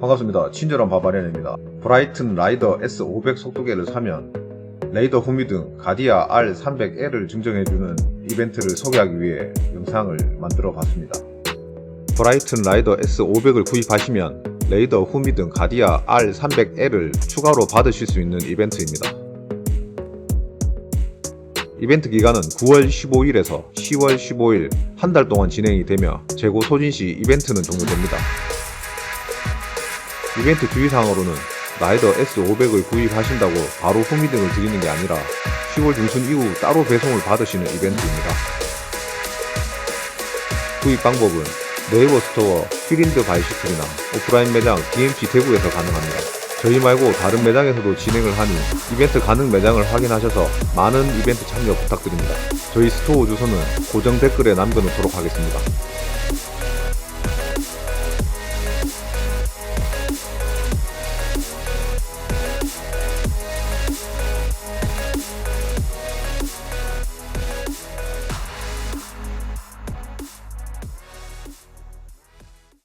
반갑습니다. 친절한 바바리안입니다. 브라이튼 라이더 S500 속도계를 사면 레이더 후미 등 가디아 R300L을 증정해주는 이벤트를 소개하기 위해 영상을 만들어 봤습니다. 브라이튼 라이더 S500을 구입하시면 레이더 후미 등 가디아 R300L을 추가로 받으실 수 있는 이벤트입니다. 이벤트 기간은 9월 15일에서 10월 15일 한 달 동안 진행이 되며 재고 소진 시 이벤트는 종료됩니다. 이벤트 주의사항으로는 라이더 S500을 구입하신다고 바로 후미 등을 드리는 게 아니라 10월 중순 이후 따로 배송을 받으시는 이벤트입니다. 구입 방법은 네이버 스토어 휘린드 바이시클이나 오프라인 매장 DMC 대구에서 가능합니다. 저희 말고 다른 매장에서도 진행을 하니 이벤트 가능 매장을 확인하셔서 많은 이벤트 참여 부탁드립니다. 저희 스토어 주소는 고정 댓글에 남겨놓도록 하겠습니다.